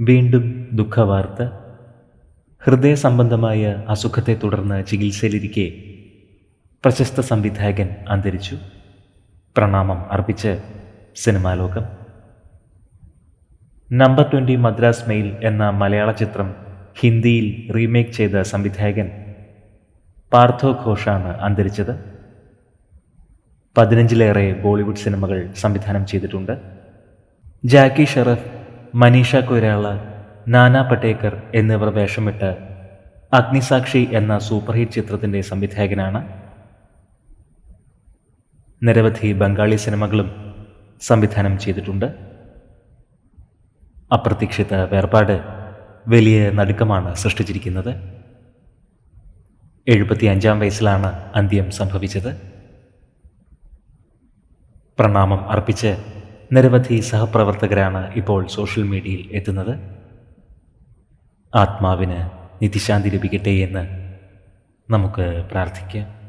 വീണ്ടും ദുഃഖവാർത്ത. ഹൃദയ സംബന്ധമായ അസുഖത്തെ തുടർന്ന് ചികിത്സയിലിരിക്കെ പ്രശസ്ത സംവിധായകൻ അന്തരിച്ചു. പ്രണാമം അർപ്പിച്ച് സിനിമാലോകം നമ്പർ ട്വന്റി മദ്രാസ് മെയിൽ എന്ന മലയാള ചിത്രം ഹിന്ദിയിൽ റീമേക്ക് ചെയ്ത സംവിധായകൻ പാർത്ഥോ ഘോഷാണ് അന്തരിച്ചത്. പതിനഞ്ചിലേറെ ബോളിവുഡ് സിനിമകൾ സംവിധാനം ചെയ്തിട്ടുണ്ട്. ജാക്കി ഷറഫ് മനീഷ കൊയ്രാള നാനാ പട്ടേക്കർ എന്നിവർ വേഷമിട്ട് അഗ്നിസാക്ഷി എന്ന സൂപ്പർ ഹിറ്റ് ചിത്രത്തിന്റെ സംവിധായകനാണ്. നിരവധി ബംഗാളി സിനിമകളും സംവിധാനം ചെയ്തിട്ടുണ്ട്. അപ്രതീക്ഷിത വേർപാട് വലിയ നടുക്കമാണ് സൃഷ്ടിച്ചിരിക്കുന്നത്. എഴുപത്തി അഞ്ചാം വയസ്സിലാണ് അന്ത്യം സംഭവിച്ചത്. പ്രണാമം അർപ്പിച്ച് നിരവധി സഹപ്രവർത്തകരാണ് ഇപ്പോൾ സോഷ്യൽ മീഡിയയിൽ എത്തുന്നത്. ആത്മാവിന് നിധിശാന്തി ലഭിക്കട്ടെ എന്ന് നമുക്ക് പ്രാർത്ഥിക്കാം.